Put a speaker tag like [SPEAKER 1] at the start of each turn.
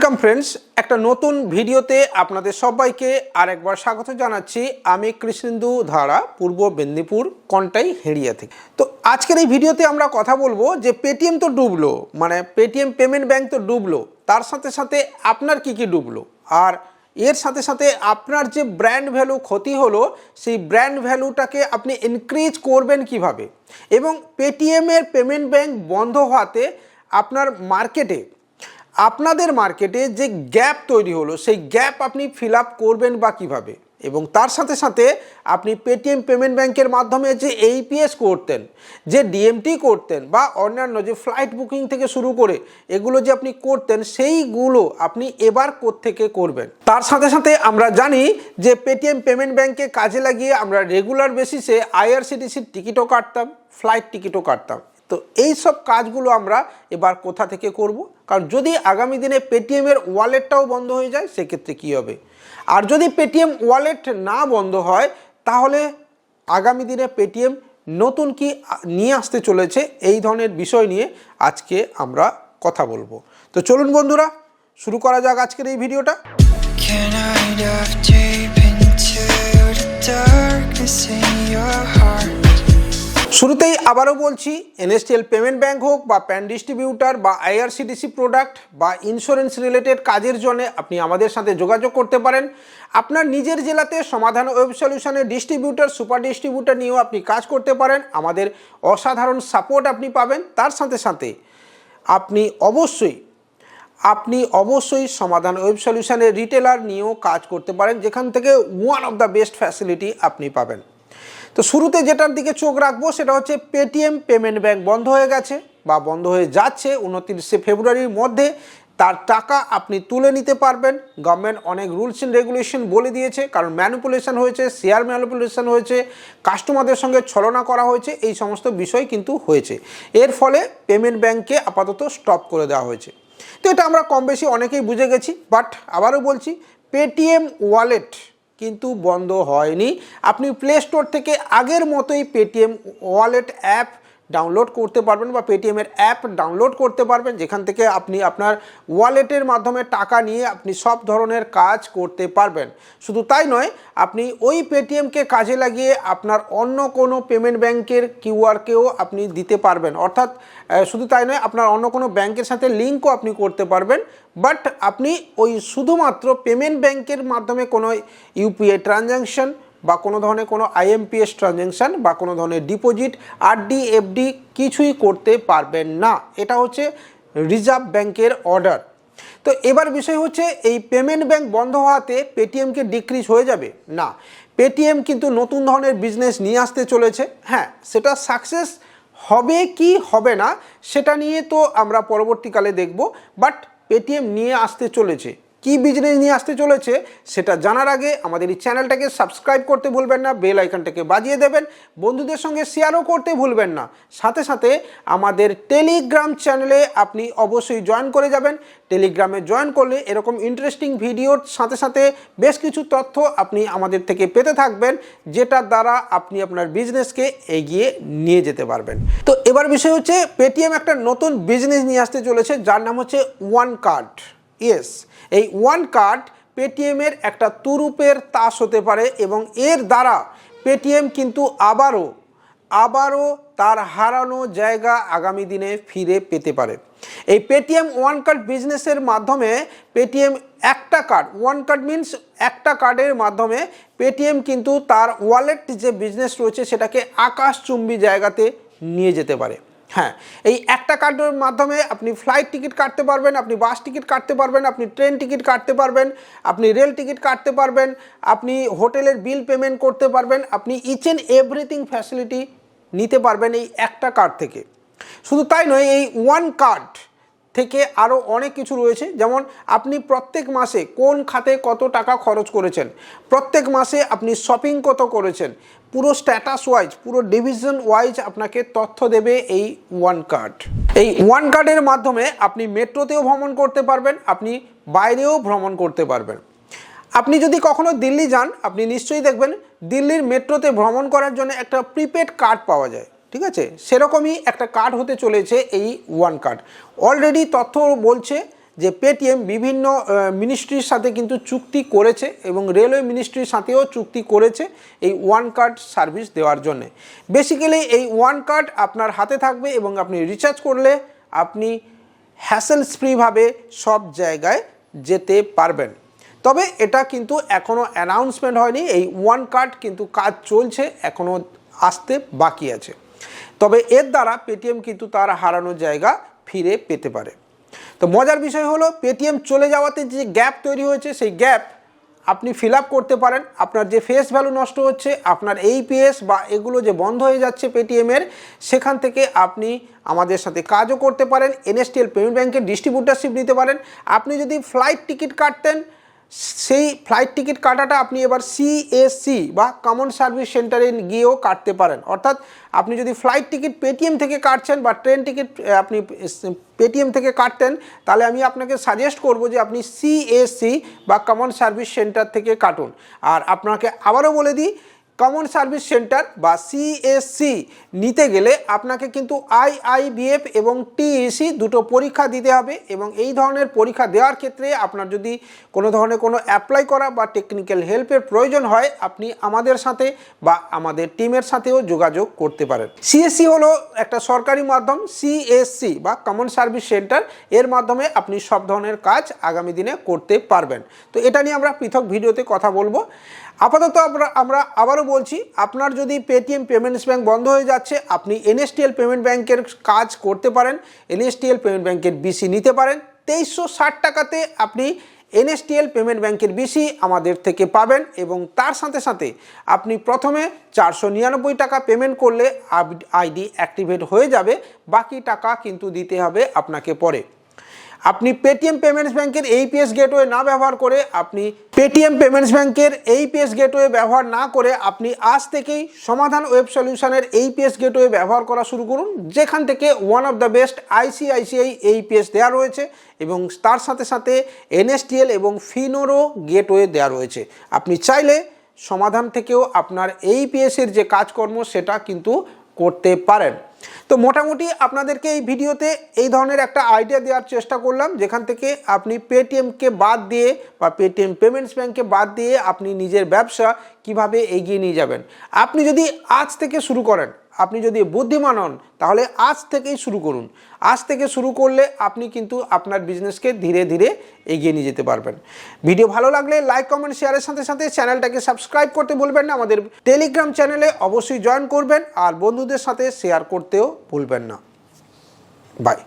[SPEAKER 1] Welcome friends একটা নতুন ভিডিওতে আপনাদের সবাইকে আরেকবার স্বাগত জানাচ্ছি। আমি কৃষ্ণেন্দু ধারা, পূর্ব মেদিনীপুর, কন্টাই হেড়িয়া থেকে। তো আজকের এই ভিডিওতে আমরা কথা বলব যে পেটিএম তো ডুবলো মানে পেটিএম পেমেন্ট ব্যাংক তো ডুবলো, তার সাথে সাথে আপনার কি কি ডুবলো? আর এর সাথে সাথে আপনার যে ব্র্যান্ড ভ্যালু ক্ষতি হলো, সেই ব্র্যান্ড ভ্যালুটাকে আপনি ইনক্রিজ করবেন কীভাবে? এবং পেটিএমের পেমেন্ট ব্যাংক বন্ধ হওয়াতে আপনার মার্কেটে আপনাদের মার্কেটে যে গ্যাপ তৈরি হলো, সেই গ্যাপ আপনি ফিল আপ করবেন বা কীভাবে? এবং তার সাথে সাথে আপনি পেটিএম পেমেন্ট ব্যাংকের মাধ্যমে যে এইপিএস করতেন, যে ডিএমটি করতেন বা অন্যান্য যে ফ্লাইট বুকিং থেকে শুরু করে এগুলো যে আপনি করতেন, সেইগুলো আপনি এবার থেকে করবেন? তার সাথে সাথে আমরা জানি যে পেটিএম পেমেন্ট ব্যাংকে কাজে লাগিয়ে আমরা রেগুলার বেসিসে আইআরসিটিসির টিকিটও কাটতাম ফ্লাইট টিকিটও কাটতাম। তো এই সব কাজগুলো আমরা এবার কোথা থেকে করব? কারণ যদি আগামী দিনে পেটিএমের ওয়ালেটটাও বন্ধ হয়ে যায়, সেক্ষেত্রে কী হবে? আর যদি পেটিএম ওয়ালেট না বন্ধ হয়, তাহলে আগামী দিনে পেটিএম নতুন কি নিয়ে আসতে চলেছে, এই ধরনের বিষয় নিয়ে আজকে আমরা কথা বলব। তো চলুন বন্ধুরা, শুরু করা যাক আজকের এই ভিডিওটা।
[SPEAKER 2] Darkness in your heart?
[SPEAKER 1] শুরুতেই আবারও বলছি, এনএসটিএল পেমেন্ট ব্যাঙ্ক হোক বা প্যান ডিস্ট্রিবিউটার বা আইআরসিডিসি প্রোডাক্ট বা ইন্স্যুরেন্স রিলেটেড কাজের জন্য আপনি আমাদের সাথে যোগাযোগ করতে পারেন। আপনার নিজের জেলাতে সমাধান ওয়েব সলিউশনের ডিস্ট্রিবিউটার সুপার ডিস্ট্রিবিউটার নিয়েও আপনি কাজ করতে পারেন। আমাদের অসাধারণ সাপোর্ট আপনি পাবেন। তার সাথে সাথে আপনি অবশ্যই আপনি অবশ্যই সমাধান ওয়েব সলিউশনের রিটেলার নিয়েও কাজ করতে পারেন। যেখান থেকে one of the best facility আপনি পাবেন। তো শুরুতে যেটার দিকে চোখ রাখব সেটা হচ্ছে পেটিএম পেমেন্ট ব্যাংক বন্ধ হয়ে গেছে বা বন্ধ হয়ে যাচ্ছে। উনত্রিশে ফেব্রুয়ারির মধ্যে তার টাকা আপনি তুলে নিতে পারবেন। গভর্নমেন্ট অনেক রুলস অ্যান্ড রেগুলেশন বলে দিয়েছে, কারণ ম্যানুপুলেশন হয়েছে শেয়ার ম্যানুপুলেশন হয়েছে কাস্টমারদের সঙ্গে ছলনা করা হয়েছে, এই সমস্ত বিষয় কিন্তু হয়েছে। এর ফলে পেমেন্ট ব্যাংককে আপাতত স্টপ করে দেওয়া হয়েছে। তো এটা আমরা কম বেশি অনেকেই বুঝে গেছি বাট আবারও বলছি পেটিএম ওয়ালেট কিন্তু বন্ধ হয়নি। আপনি প্লে স্টোর থেকে আগের মতোই পেটিএম ওয়ালেট অ্যাপ ডাউনলোড করতে পারবেন বা পেটিএমের অ্যাপ ডাউনলোড করতে পারবেন, যেখান থেকে আপনি আপনার ওয়ালেটের মাধ্যমে টাকা নিয়ে আপনি সব ধরনের কাজ করতে পারবেন। শুধু তাই নয়, আপনি ওই পেটিএমকে কাজে লাগিয়ে আপনার অন্য কোনো পেমেন্ট ব্যাংকের কিউআরকেও আপনি দিতে পারবেন। অর্থাৎ শুধু তাই নয়, আপনার অন্য কোনো ব্যাংকের সাথে লিঙ্কও আপনি করতে পারবেন। বাট আপনি ওই শুধুমাত্র পেমেন্ট ব্যাংকের মাধ্যমে কোনো ইউপিআই ট্রানজ্যাকশন বা কোনো ধরনের কোনো আইএমপিএস ট্রানজ্যাকশান বা কোনো ধরনের ডিপোজিট আরডি এফডি কিছুই করতে পারবেন না। এটা হচ্ছে রিজার্ভ ব্যাংকের অর্ডার তো এবার বিষয় হচ্ছে, এই পেমেন্ট ব্যাংক বন্ধ হওয়াতে পেটিএমকে ডিক্রিজ হয়ে যাবে? না। পেটিএম কিন্তু নতুন ধরনের বিজনেস নিয়ে আসতে চলেছে। হ্যাঁ সেটা সাকসেস হবে কি হবে না, সেটা নিয়ে তো আমরা পরবর্তীকালে দেখব। বাট পেটিএম নিয়ে আসতে চলেছে। কি বিজনেস নিয়ে আসতে চলেছে সেটা জানার আগে আমাদের এই চ্যানেলটাকে সাবস্ক্রাইব করতে ভুলবেন না বেল আইকনটাকে বাজিয়ে দেবেন, বন্ধুদের সঙ্গে শেয়ারও করতে ভুলবেন না। সাথে সাথে আমাদের টেলিগ্রাম চ্যানেলে আপনি অবশ্যই জয়েন করে যাবেন। টেলিগ্রামে জয়েন করলে এরকম ইন্টারেস্টিং ভিডিওর সাথে সাথে বেশ কিছু তথ্য আপনি আমাদের থেকে পেতে থাকবেন যেটার দ্বারা আপনি আপনার বিজনেসকে এগিয়ে নিয়ে যেতে পারবেন। তো এবার বিষয় হচ্ছে পেটিএম একটা নতুন বিজনেস নিয়ে আসতে চলেছে, যার নাম হচ্ছে ওয়ান কার্ড ইয়েস এই ওয়ান কার্ড পেটিএমের একটা তুরুপের তাস হতে পারে এবং এর দ্বারা পেটিএম কিন্তু আবারও আবারও তার হারানো জায়গা আগামী দিনে ফিরে পেতে পারে। এই পেটিএম ওয়ান কার্ড বিজনেসের মাধ্যমে পেটিএম একটা কার্ড ওয়ান কার্ড মিনস একটা কার্ডের মাধ্যমে পেটিএম কিন্তু তার ওয়ালেট যে বিজনেস রয়েছে সেটাকে আকাশচুম্বী জায়গাতে নিয়ে যেতে পারে। হ্যাঁ এই একটা কার্ডের মাধ্যমে আপনি ফ্লাইট টিকিট কাটতে পারবেন, আপনি বাস টিকিট কাটতে পারবেন, আপনি ট্রেন টিকিট কাটতে পারবেন, আপনি রেল টিকিট কাটতে পারবেন, আপনি হোটেলের বিল পেমেন্ট করতে পারবেন, আপনি ইচ অ্যান্ড এভরিথিং ফ্যাসিলিটি নিতে পারবেন এই একটা কার্ড থেকে। শুধু তাই নয়, এই ওয়ান কার্ড থেকে আরও অনেক কিছু রয়েছে। যেমন আপনি প্রত্যেক মাসে কোন খাতে কত টাকা খরচ করেছেন? প্রত্যেক মাসে আপনি শপিং কত করেছেন? পুরো স্ট্যাটাস ওয়াইজ পুরো ডিভিশন ওয়াইজ আপনাকে তথ্য দেবে এই ওয়ান কার্ড এই ওয়ান কার্ডের মাধ্যমে আপনি মেট্রোতেও ভ্রমণ করতে পারবেন, আপনি বাইরেও ভ্রমণ করতে পারবেন। আপনি যদি কখনো দিল্লি যান, আপনি নিশ্চয়ই দেখবেন দিল্লির মেট্রোতে ভ্রমণ করার জন্য একটা প্রিপেড কার্ড পাওয়া যায়। ঠিক আছে? সেরকমই একটা কার্ড হতে চলেছে এই ওয়ান কার্ড অলরেডি তথ্য বলছে যে পেটিএম বিভিন্ন মিনিস্ট্রির সাথে কিন্তু চুক্তি করেছে এবং রেলওয়ে মিনিস্ট্রির সাথেও চুক্তি করেছে এই ওয়ান কার্ড সার্ভিস দেওয়ার জন্য। বেসিক্যালি এই ওয়ান কার্ড আপনার হাতে থাকবে এবং আপনি রিচার্জ করলে আপনি হ্যাসেলস ফ্রিভাবে সব জায়গায় যেতে পারবেন। তবে এটা কিন্তু এখনও অ্যানাউন্সমেন্ট হয়নি, এই ওয়ান কার্ড কিন্তু কাজ চলছে এখনও আসতে বাকি আছে। তবে এর দ্বারা পেটিএম কিন্তু তার হারানো জায়গা ফিরে পেতে পারে। তো মজার বিষয় হলো পেটিএম চলে যাওয়াতে যে গ্যাপ তৈরি হয়েছে, সেই গ্যাপ আপনি ফিল করতে পারেন। আপনার যে ফেস ভ্যালু নষ্ট হচ্ছে, আপনার এইপিএস বা এগুলো যে বন্ধ হয়ে যাচ্ছে পেটিএমের সেখান থেকে আপনি আমাদের সাথে কাজও করতে পারেন। এনএসটিএল পেমেন্ট ব্যাংকের ডিস্ট্রিবিউটারশিপ নিতে পারেন। আপনি যদি ফ্লাইট টিকিট কাটতেন সেই ফ্লাইট টিকিট কাটাটা আপনি এবার সিএসসি বা কমন সার্ভিস সেন্টারে গিয়েও কাটতে পারেন। অর্থাৎ আপনি যদি ফ্লাইট টিকিট পেটিএম থেকে কাটছেন বা ট্রেন টিকিট আপনি পেটিএম থেকে কাটতেন, তাহলে আমি আপনাকে সাজেস্ট করব যে আপনি সিএসসি বা কমন সার্ভিস সেন্টার থেকে কাটুন। আর আপনাকে আবারও বলে দিই কমন সার্ভিস সেন্টার বা সিএসসি নিতে গেলে আপনাকে কিন্তু আইআইবিএফ এবং টিইসি দুটো পরীক্ষা দিতে হবে এবং এই ধরনের পরীক্ষা দেওয়ার ক্ষেত্রে আপনার যদি কোনো ধরনের কোনো অ্যাপ্লাই করা বা টেকনিক্যাল হেল্পের প্রয়োজন হয়, আপনি আমাদের সাথে বা আমাদের টিমের সাথেও যোগাযোগ করতে পারেন। সিএসসি হলো একটা সরকারি মাধ্যম সিএসসি বা কমন সার্ভিস সেন্টার এর মাধ্যমে আপনি সব ধরনের কাজ আগামী দিনে করতে পারবেন। তো এটা নিয়ে আমরা পৃথক ভিডিওতে কথা বলব। আপাতত আমরা আমরা আবারও বলছি, আপনার যদি পেটিএম পেমেন্টস ব্যাঙ্ক বন্ধ হয়ে যাচ্ছে, আপনি এনএসটিএল পেমেন্ট ব্যাংকের কাজ করতে পারেন এনএসটিএল পেমেন্ট ব্যাংকের বিসি নিতে পারেন, তেইশশো ষাট টাকাতে আপনি এনএসটিএল পেমেন্ট ব্যাংকের বিসি আমাদের থেকে পাবেন এবং তার সাথে সাথে আপনি প্রথমে চারশো নিরানব্বই টাকা পেমেন্ট করলে আইডি অ্যাক্টিভেট হয়ে যাবে, বাকি টাকা কিন্তু দিতে হবে আপনাকে পরে। আপনি পেটিএম পেমেন্টস ব্যাংকের এইপিএস গেটওয়ে না ব্যবহার করে আপনি পেটিএম পেমেন্টস ব্যাংকের এইপিএস গেটওয়ে ব্যবহার না করে আপনি আজ থেকেই সমাধান ওয়েব সলিউশনের এইপিএস গেটওয়ে ব্যবহার করা শুরু করুন, যেখান থেকে one of the best ICICI AePS দেওয়া রয়েছে এবং তার সাথে সাথে এনএসটিএল এবং ফিনোরও গেটওয়ে দেওয়া রয়েছে। আপনি চাইলে সমাধান থেকেও আপনার এইপিএসের যে কাজকর্ম সেটা কিন্তু করতে পারেন। তো মোটামুটি আপনাদেরকে এই ভিডিওতে এই ধরনের একটা আইডিয়া দেওয়ার চেষ্টা করলাম, যেখান থেকে আপনি পেটিএমকে বাদ দিয়ে বা পেটিএম পেমেন্টস ব্যাঙ্ককে বাদ দিয়ে আপনি নিজের ব্যবসা কীভাবে এগিয়ে নিয়ে যাবেন। আপনি যদি আজ থেকে শুরু করেন আপনি যদি বুদ্ধিমান হন, তাহলে আজ থেকেই শুরু করুন। আজ থেকে শুরু করলে আপনি কিন্তু আপনার বিজনেসকে ধীরে ধীরে এগিয়ে নিয়ে যেতে পারবেন। ভিডিও ভালো লাগলে লাইক, কমেন্ট, শেয়ারের সাথে সাথে চ্যানেলটাকে সাবস্ক্রাইব করতে বলবেন না। আমাদের টেলিগ্রাম চ্যানেলে অবশ্যই জয়েন করবেন। আর বন্ধুদের সাথে শেয়ার করতেও ভুলবেন না। বাই।